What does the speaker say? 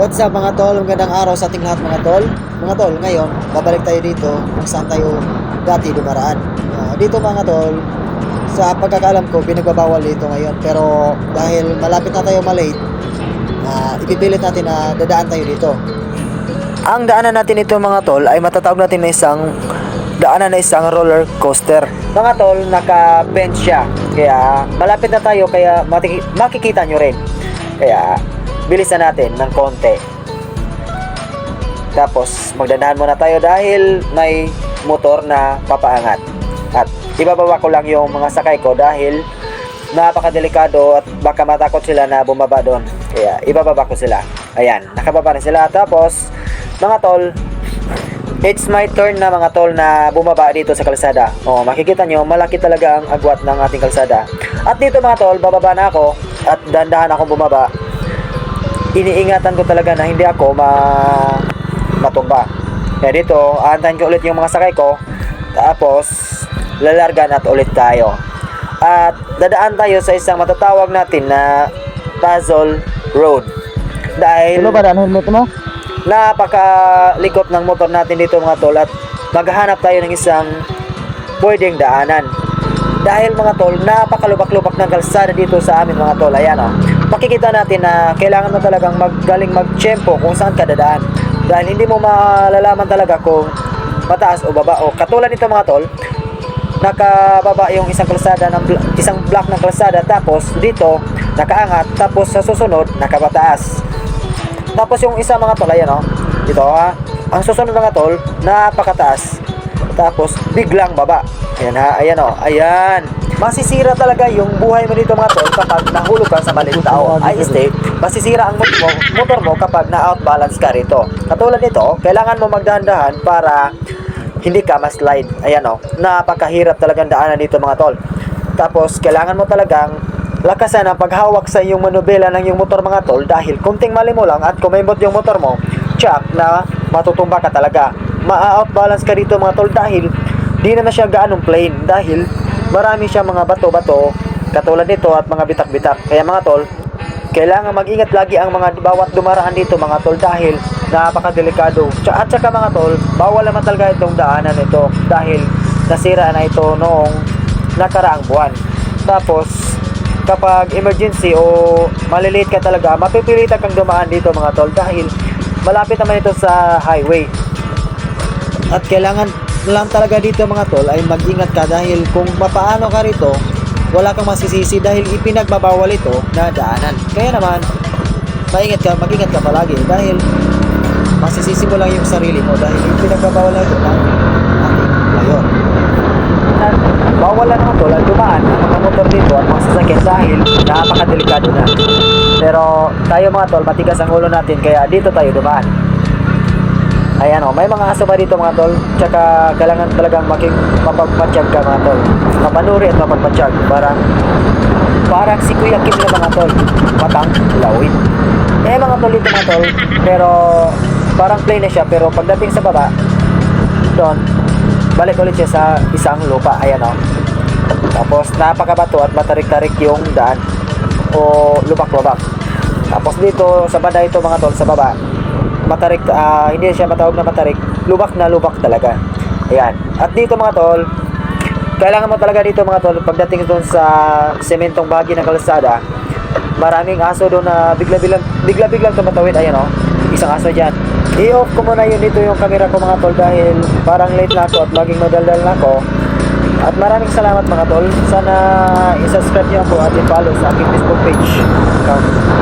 What's up mga tol? Magandang araw sa ating lahat mga tol. Mga tol, ngayon, babalik tayo dito kung saan tayo dati dumaraan. Ah, dito mga tol, sa pagkakaalam ko, pinagbabawal dito ngayon. Pero dahil malapit na tayo malate, uh, ipipilit natin na dadaan tayo dito. Ang daanan natin ito mga tol ay matatawag natin na isang daanan na isang roller coaster. Mga tol, naka-bench siya. Kaya malapit na tayo kaya makikita nyo rin. Kaya bilisan natin ng konti. Tapos magdanahan muna tayo dahil may motor na papaangat. At ibababa ko lang yung mga sakay ko dahil napakadelikado at baka matakot sila na bumaba doon. Kaya ibababa ko sila. Ayan, nakababa na sila. Tapos, mga tol, it's my turn na mga tol na bumaba dito sa kalsada. O, makikita nyo, malaki talaga ang agwat ng ating kalsada. At dito mga tol, bababa na ako at dandahan akong bumaba. Iniingatan ko talaga na hindi ako ma matumba. Kaya dito, aantayin ko ulit yung mga sakay ko. Tapos, lalargan at ulit tayo. At dadaan tayo sa isang matatawag natin na Tazol Road. Dahil Ano ba daan helmet mo? napakalikot ng motor natin dito mga tol at maghahanap tayo ng isang pwedeng daanan. Dahil mga tol, napakalubak-lubak ng kalsada dito sa amin mga tol. Ayan o. Makikita natin na kailangan mo talagang magaling mag-tsempo kung saan ka dadaan. Dahil hindi mo malalaman talaga kung mataas o baba. O katulad nito mga tol, nakababa yung isang kalsada ng isang block ng kalsada tapos dito nakaangat tapos sa susunod nakabataas. Tapos yung isa mga tol ayan oh. Dito ha. Ang susunod mga tol napakataas. Tapos biglang baba. Ayan ha. Ayan oh. Ayan. Masisira talaga yung buhay mo dito mga tol kapag nahulog ka sa maliit tao. Ay stay, masisira ang motor mo, motor mo kapag na-outbalance ka rito. Katulad nito, kailangan mo magdahan-dahan para hindi ka ma-slide. Ayan o. Napakahirap talagang daanan dito mga tol. Tapos, kailangan mo talagang lakasan ang paghawak sa iyong manubela ng iyong motor mga tol dahil kunting mali mo lang at kumembot yung motor mo, tsak na matutumba ka talaga. Ma-outbalance ka dito mga tol dahil di na na siya gaanong plain dahil marami siya mga bato-bato katulad nito at mga bitak-bitak. Kaya mga tol, kailangan mag-ingat lagi ang mga bawat dumaraan dito mga tol dahil napakadelikado. At saka mga tol, bawal naman talaga itong daanan ito dahil nasira na ito noong nakaraang buwan. Tapos, kapag emergency o maliliit ka talaga, mapipilitan kang dumaan dito mga tol dahil malapit naman ito sa highway. At kailangan lang talaga dito mga tol ay mag-ingat ka dahil kung mapaano ka rito, wala kang masisisi dahil ipinagbabawal ito na daanan. Kaya naman, maingat ka, mag-ingat ka palagi dahil masisisi mo lang yung sarili mo dahil ipinagbabawal na ito ng ating bawal na naman tol ang dumaan ang mga motor dito at mga sasakyan dahil napakadelikado na. Pero tayo mga tol, matigas ang ulo natin kaya dito tayo dumaan. Ayan o, may mga aso pa dito mga tol. Tsaka kailangan talagang maging mapagpatsyag ka mga tol. Mapanuri at mapagpatsyag. Parang, parang si Kuya Kim na mga tol. Matang lawin. Eh mga tol dito mga tol. Pero parang plain na siya. Pero pagdating sa baba, doon, balik ulit siya sa isang lupa. Ayan o. Tapos napakabato at matarik-tarik yung daan o lubak-lubak. Tapos dito sa banda ito mga tol sa baba, matarik ah, hindi siya matawag na matarik, lubak na lubak talaga. Ayan. At dito mga tol, kailangan mo talaga dito mga tol pagdating doon sa sementong bahagi ng kalsada, maraming aso doon na bigla-biglang bigla-biglang tumatawid ayan oh. Isang aso diyan. I-off ko muna yun dito yung camera ko mga tol dahil parang late na ako at maging madaldal na ako. At maraming salamat mga tol. Sana i-subscribe niyo ako at i-follow sa aking Facebook page account.